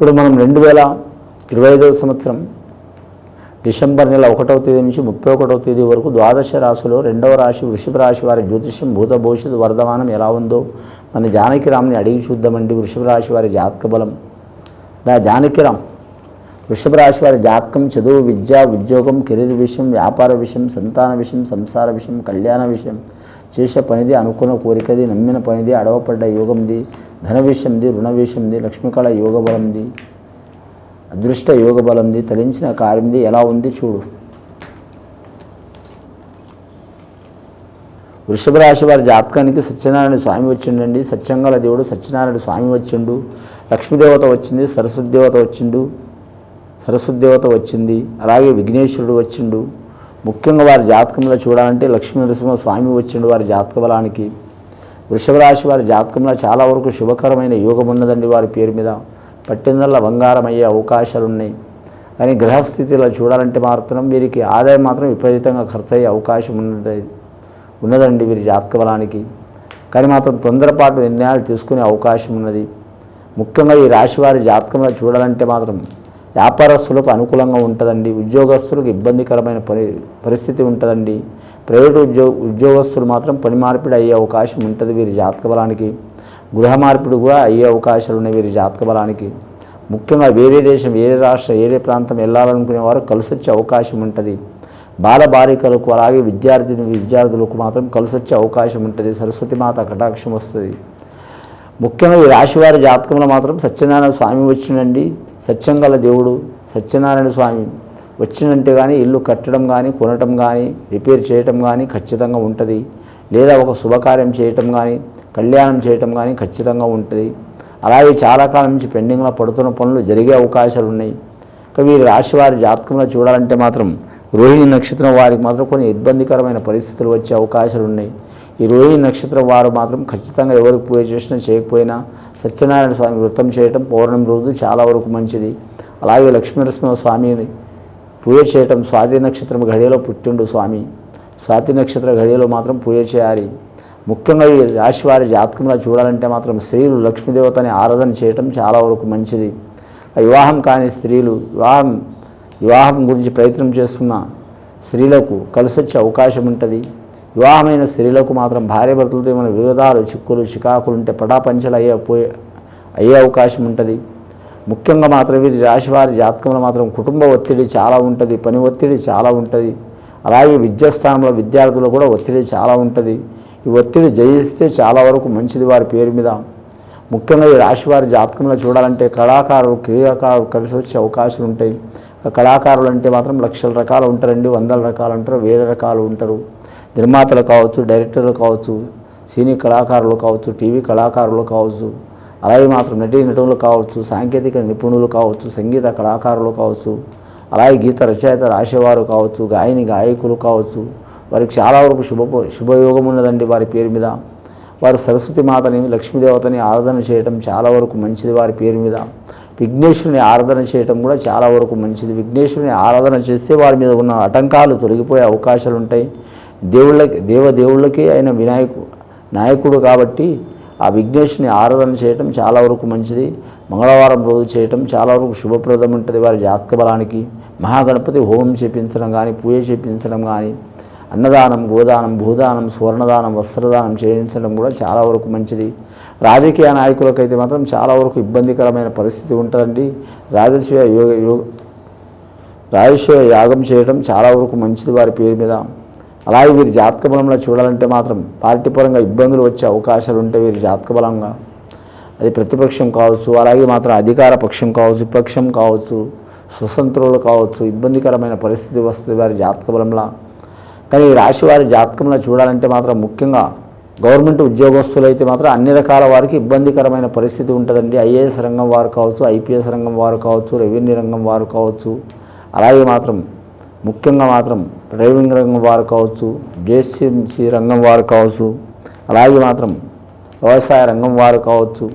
ఇప్పుడు మనం రెండు వేల ఇరవై ఐదవ సంవత్సరం డిసెంబర్ నెల ఒకటవ తేదీ నుంచి ముప్పై ఒకటవ తేదీ వరకు ద్వాదశ రాశిలో రెండవ రాశి వృషభ రాశి వారి జ్యోతిష్యం భూత భవిష్యత్తు వర్ధమానం ఎలా ఉందో మన జానకిరామ్ని అడిగి చూద్దామండి. వృషభ రాశి వారి జాతక బలం. దా జానకిరామ్ వృషభ రాశి వారి జాతకం చదువు విద్య ఉద్యోగం కెరీర్ విషయం వ్యాపార విషయం సంతాన విషయం సంసార విషయం కళ్యాణ విషయం చేసే పనిది అనుకున్న కోరికది నమ్మిన పనిది అడవపడ్డ యోగంది ధన విషయంది రుణ విషయంది లక్ష్మీకళ యోగ బలంది అదృష్ట యోగ బలంది తలించిన కార్యంది ఎలా ఉంది చూడు. వృషభ రాశి వారి జాతకానికి సత్యనారాయణ స్వామి వచ్చిండండి. సత్యంగల దేవుడు సత్యనారాయణ స్వామి వచ్చిండు. లక్ష్మీదేవత వచ్చింది సరస్వతి దేవత వచ్చిండు. సరస్వతి దేవత వచ్చింది. అలాగే విఘ్నేశ్వరుడు వచ్చిండు. ముఖ్యంగా వారి జాతకంలో చూడాలంటే లక్ష్మీ నరసింహ స్వామి వచ్చిండు వారి జాతక బలానికి వృషభ రాశి వారి జాతకంలో చాలా వరకు శుభకరమైన యోగం ఉన్నదండి వారి పేరు మీద. పట్టిందల్లా బంగారం అయ్యే అవకాశాలు ఉన్నాయి కానీ గ్రహస్థితిలో చూడాలంటే మాత్రం వీరికి ఆదాయం మాత్రం విపరీతంగా ఖర్చు అయ్యే అవకాశం ఉన్నది ఉన్నదండి వీరి జాతక బలానికి కానీ మాత్రం తొందరపాటు నిర్ణయాలు తీసుకునే అవకాశం ఉన్నది. ముఖ్యంగా ఈ రాశి వారి జాతకంలో చూడాలంటే మాత్రం వ్యాపారస్తులకు అనుకూలంగా ఉంటుందండి. ఉద్యోగస్తులకు ఇబ్బందికరమైన పరి పరిస్థితి ఉంటుందండి. ప్రైవేటు ఉద్యోగ ఉద్యోగస్తులు మాత్రం పని మార్పిడి అయ్యే అవకాశం ఉంటుంది వీరి జాతక బలానికి. గృహ మార్పిడి కూడా అయ్యే అవకాశాలు ఉన్నాయి వీరి జాతక బలానికి. ముఖ్యంగా వేరే దేశం వేరే రాష్ట్రం వేరే ప్రాంతం వెళ్ళాలనుకునే వారు కలిసి వచ్చే అవకాశం ఉంటుంది. బాల బాలికలకు అలాగే విద్యార్థిని విద్యార్థులకు మాత్రం కలిసి వచ్చే అవకాశం ఉంటుంది. సరస్వతి మాత కటాక్షం వస్తుంది. ముఖ్యంగా ఈ రాశివారి జాతకంలో మాత్రం సత్యనారాయణ స్వామి వచ్చినండి సత్యం గల దేవుడు సత్యనారాయణ స్వామి వచ్చినంటే కానీ ఇల్లు కట్టడం కానీ కొనటం కానీ రిపేర్ చేయటం కానీ ఖచ్చితంగా ఉంటుంది. లేదా ఒక శుభకార్యం చేయటం కానీ కళ్యాణం చేయటం కానీ ఖచ్చితంగా ఉంటుంది. అలాగే చాలా కాలం నుంచి పెండింగ్లో పడుతున్న పనులు జరిగే అవకాశాలు ఉన్నాయి. ఇక వీరి రాశి వారి జాతకంలో చూడాలంటే మాత్రం రోహిణి నక్షత్రం వారికి మాత్రం కొన్ని ఇబ్బందికరమైన పరిస్థితులు వచ్చే అవకాశాలు ఉన్నాయి. ఈ రోహిణి నక్షత్రం వారు మాత్రం ఖచ్చితంగా ఎవరికి పూజ చేసినా చేయకపోయినా సత్యనారాయణ స్వామి వృత్తం చేయటం పౌర్ణమి రోజు చాలా వరకు మంచిది. అలాగే లక్ష్మీనరసింహ స్వామిని పూజ చేయటం స్వాతి నక్షత్రం ఘడియలో పుట్టిండు స్వామి. స్వాతి నక్షత్ర ఘడియలో మాత్రం పూజ చేయాలి. ముఖ్యంగా ఈ రాశి వారి జాతకంలో చూడాలంటే మాత్రం స్త్రీలు లక్ష్మీదేవతని ఆరాధన చేయటం చాలా వరకు మంచిది. వివాహం కాని స్త్రీలు వివాహం వివాహం గురించి ప్రయత్నం చేస్తున్న స్త్రీలకు కలిసొచ్చే అవకాశం ఉంటుంది. వివాహమైన స్త్రీలకు మాత్రం భార్య భర్తలతో ఏమైనా విరోధాలు చిక్కులు చికాకులు ఉంటే పటాపంచలు అయ్యే పోయే అయ్యే అవకాశం ఉంటుంది. ముఖ్యంగా మాత్రం వీరి రాశి వారి జాతకంలో మాత్రం కుటుంబ ఒత్తిడి చాలా ఉంటుంది పని ఒత్తిడి చాలా ఉంటుంది. అలాగే విద్యాస్థానంలో విద్యార్థులు కూడా ఒత్తిడి చాలా ఉంటుంది. ఈ ఒత్తిడి జయిస్తే చాలా వరకు మంచిది వారి పేరు మీద. ముఖ్యంగా ఈ రాశి వారి జాతకంలో చూడాలంటే కళాకారులు క్రీడాకారులు కలిసి వచ్చే అవకాశాలు ఉంటాయి. కళాకారులు అంటే మాత్రం లక్షల రకాలు ఉంటారండి వందల రకాలు ఉంటారు వేల రకాలు ఉంటారు. నిర్మాతలు కావచ్చు డైరెక్టర్లు కావచ్చు సినీ కళాకారులు కావచ్చు టీవీ కళాకారులు కావచ్చు అలాగే మాత్రం నటీ నటులు కావచ్చు సాంకేతిక నిపుణులు కావచ్చు సంగీత కళాకారులు కావచ్చు అలాగే గీత రచయిత రాసేవారు కావచ్చు గాయని గాయకులు కావచ్చు వారికి చాలా వరకు శుభ శుభయోగం ఉన్నదండి వారి పేరు మీద. వారు సరస్వతి మాతని లక్ష్మీదేవతని ఆరాధన చేయటం చాలా వరకు మంచిది వారి పేరు మీద. విఘ్నేశ్వరుని ఆరాధన చేయటం కూడా చాలా వరకు మంచిది. విఘ్నేశ్వరుని ఆరాధన చేస్తే వారి మీద ఉన్న ఆటంకాలు తొలగిపోయే అవకాశాలు ఉంటాయి దేవుళ్ళకి దేవదేవుళ్ళకి ఆయన వినాయకు నాయకుడు కాబట్టి ఆ విఘ్నేష్ని ఆరాధన చేయటం చాలా వరకు మంచిది. మంగళవారం రోజు చేయటం చాలా వరకు శుభప్రదం ఉంటుంది వారి జాతక బలానికి. మహాగణపతి హోమం చేపించడం కానీ పూజ చేపించడం కానీ అన్నదానం గోదానం భూదానం స్వర్ణదానం వస్త్రదానం చేయించడం కూడా చాలా వరకు మంచిది. రాజకీయ నాయకులకైతే మాత్రం చాలా వరకు ఇబ్బందికరమైన పరిస్థితి ఉంటుందండి. రాజస్వ యోగ యోగ రాజస్వ యాగం చేయడం చాలా వరకు మంచిది వారి పేరు మీద. అలాగే వీరి జాతక బలంలో చూడాలంటే మాత్రం పార్టీ పరంగా ఇబ్బందులు వచ్చే అవకాశాలు ఉంటే వీరి జాతక బలంగా. అది ప్రతిపక్షం కావచ్చు అలాగే మాత్రం అధికార పక్షం కావచ్చు విపక్షం కావచ్చు స్వతంత్రులు కావచ్చు ఇబ్బందికరమైన పరిస్థితి వస్తుంది వారి జాతక బలంలో. కానీ ఈ రాశి వారి జాతకంలో చూడాలంటే మాత్రం ముఖ్యంగా గవర్నమెంట్ ఉద్యోగస్తులు అయితే మాత్రం అన్ని రకాల వారికి ఇబ్బందికరమైన పరిస్థితి ఉంటుందండి. ఐఏఎస్ రంగం వారు కావచ్చు ఐపీఎస్ రంగం వారు కావచ్చు రెవెన్యూ రంగం వారు కావచ్చు. అలాగే మాత్రం ముఖ్యంగా మాత్రం డ్రైవింగ్ రంగం వారు కావచ్చు జేసీఎంసీ రంగం వారు కావచ్చు అలాగే మాత్రం వ్యవసాయ రంగం వారు కావచ్చు.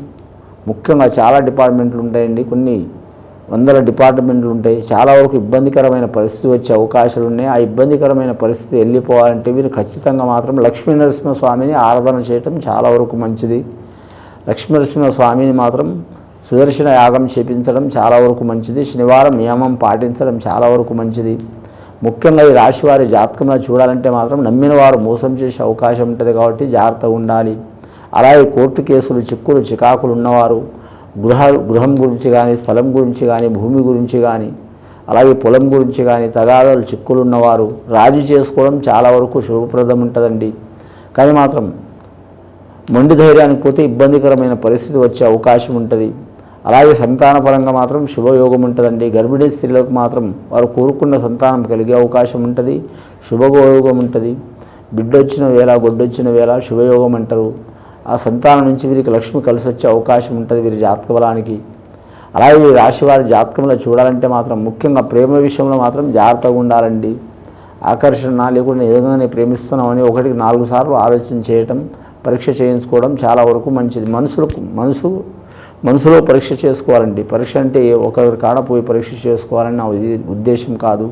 ముఖ్యంగా చాలా డిపార్ట్మెంట్లు ఉంటాయండి. కొన్ని వందల డిపార్ట్మెంట్లు ఉంటాయి. చాలా వరకు ఇబ్బందికరమైన పరిస్థితి వచ్చే అవకాశాలు ఉన్నాయి. ఆ ఇబ్బందికరమైన పరిస్థితి వెళ్ళిపోవాలంటే వీరు ఖచ్చితంగా మాత్రం లక్ష్మీ స్వామిని ఆరాధన చేయటం చాలా వరకు మంచిది. లక్ష్మీ స్వామిని మాత్రం సుదర్శన యాగం చేపించడం చాలా వరకు మంచిది. శనివారం నియమం పాటించడం చాలా వరకు మంచిది. ముఖ్యంగా ఈ రాశి వారి జాతకంలో చూడాలంటే మాత్రం నమ్మిన వారు మోసం చేసే అవకాశం ఉంటుంది కాబట్టి జాగ్రత్తగా ఉండాలి. అలాగే కోర్టు కేసులు చిక్కులు చికాకులు ఉన్నవారు గృహ గృహం గురించి కానీ స్థలం గురించి కానీ భూమి గురించి కానీ అలాగే పొలం గురించి కానీ తగాదాలు చిక్కులు ఉన్నవారు రాజీ చేసుకోవడం చాలా వరకు శుభప్రదం ఉంటుందండి. కానీ మాత్రం మొండి ధైర్యానికి పోతే ఇబ్బందికరమైన పరిస్థితి వచ్చే అవకాశం ఉంటుంది. అలాగే సంతానపరంగా మాత్రం శుభయోగం ఉంటుందండి. గర్భిణీ స్త్రీలకు మాత్రం వారు కోరుకున్న సంతానం కలిగే అవకాశం ఉంటుంది. శుభయోగం ఉంటుంది. బిడ్డొచ్చిన వేళ గొడ్డొచ్చిన వేళ శుభయోగం అంటారు. ఆ సంతానం నుంచి వీరికి లక్ష్మి కలిసి వచ్చే అవకాశం ఉంటుంది వీరి జాతక బలానికి. అలాగే వీరి రాశి వారి జాతకంలో చూడాలంటే మాత్రం ముఖ్యంగా ప్రేమ విషయంలో మాత్రం జాగ్రత్తగా ఉండాలండి. ఆకర్షణ లేకుండా ఏదైనా ప్రేమిస్తున్నామని ఒకటికి నాలుగు సార్లు ఆలోచన చేయటం పరీక్ష చేయించుకోవడం చాలా వరకు మంచిది. మనసులకు మనసు మనసులో పరీక్ష చేసుకోవాలండి. పరీక్ష అంటే ఒకరి కాడపోయి పరీక్ష చేసుకోవాలని నా ఉద్దేశం కాదు.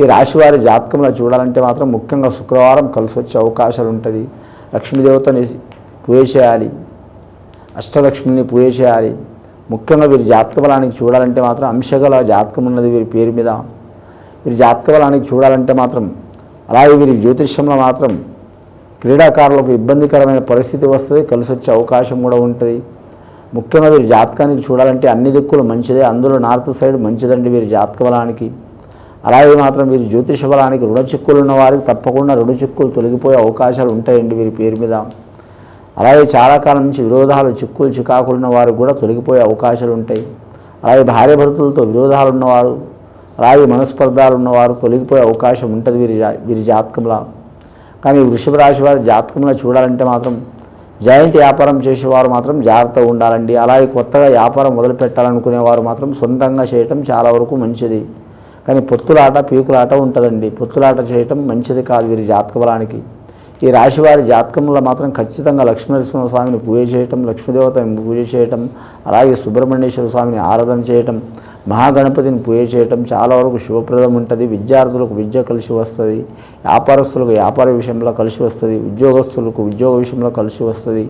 ఈ రాశివారి జాతకంలో చూడాలంటే మాత్రం ముఖ్యంగా శుక్రవారం కలిసి వచ్చే అవకాశాలు ఉంటుంది. లక్ష్మీదేవతని పూజ చేయాలి. అష్టలక్ష్మిని పూజ చేయాలి. ముఖ్యంగా వీరి జాతకబలానికి చూడాలంటే మాత్రం అంశగల జాతకం ఉన్నది వీరి పేరు మీద. వీరి జాతకబలానికి చూడాలంటే మాత్రం అలాగే వీరి జ్యోతిష్యంలో మాత్రం క్రీడాకారులకు ఇబ్బందికరమైన పరిస్థితి వస్తుంది. కలిసి వచ్చే అవకాశం కూడా ఉంటుంది. ముఖ్యంగా వీరి జాతకానికి చూడాలంటే అన్ని దిక్కులు మంచిదే అందులో నార్త్ సైడ్ మంచిదండి వీరి జాతక బలానికి. అలాగే మాత్రం వీరి జ్యోతిష బలానికి రుణ చిక్కులు ఉన్న వారికి తప్పకుండా రుణ చిక్కులు తొలగిపోయే అవకాశాలు ఉంటాయండి వీరి పేరు మీద. అలాగే చాలా కాలం నుంచి విరోధాలు చిక్కులు చికాకులు ఉన్న వారికి కూడా తొలగిపోయే అవకాశాలు ఉంటాయి. అలాగే భార్య భర్తలతో విరోధాలు ఉన్నవారు అలాగే మనస్పర్ధాలు ఉన్నవారు తొలగిపోయే అవకాశం ఉంటుంది వీరి జా- వీరి జాతకంలో. కానీ వృషభ రాశి వారి జాతకంలో చూడాలంటే మాత్రం జాయింట్ వ్యాపారం చేసేవారు మాత్రం జాగ్రత్తగా ఉండాలండి. అలాగే కొత్తగా వ్యాపారం మొదలు పెట్టాలనుకునేవారు మాత్రం సొంతంగా చేయటం చాలా వరకు మంచిది. కానీ పొత్తులాట పీకులాట ఉంటుందండి. పొత్తులాట చేయటం మంచిది కాదు వీరి జాతక బలానికి. ఈ రాశివారి జాతకంలో మాత్రం ఖచ్చితంగా లక్ష్మీనరసింహ స్వామిని పూజ చేయటం లక్ష్మీదేవతని పూజ చేయటం అలాగే సుబ్రహ్మణ్యేశ్వర స్వామిని ఆరాధన చేయటం మహాగణపతిని పూజ చేయటం చాలా వరకు శుభప్రదం ఉంటుంది. విద్యార్థులకు విద్య కలిసి వస్తుంది. వ్యాపారస్తులకు వ్యాపార విషయంలో కలిసి వస్తుంది. ఉద్యోగస్తులకు ఉద్యోగ విషయంలో కలిసి వస్తుంది.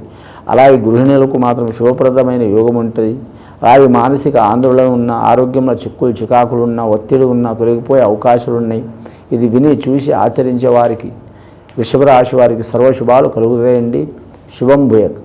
అలాగే గృహిణులకు మాత్రం శుభప్రదమైన యోగం ఉంటుంది. అలాగే మానసిక ఆందోళన ఉన్న ఆరోగ్యంలో చిక్కులు చికాకులు ఉన్న ఒత్తిడి ఉన్న పెరిగిపోయే అవకాశాలు ఉన్నాయి. ఇది విని చూసి ఆచరించే వారికి వృషభ రాశి వారికి సర్వశుభాలు కలుగుతాయండి. శుభం భూయత్.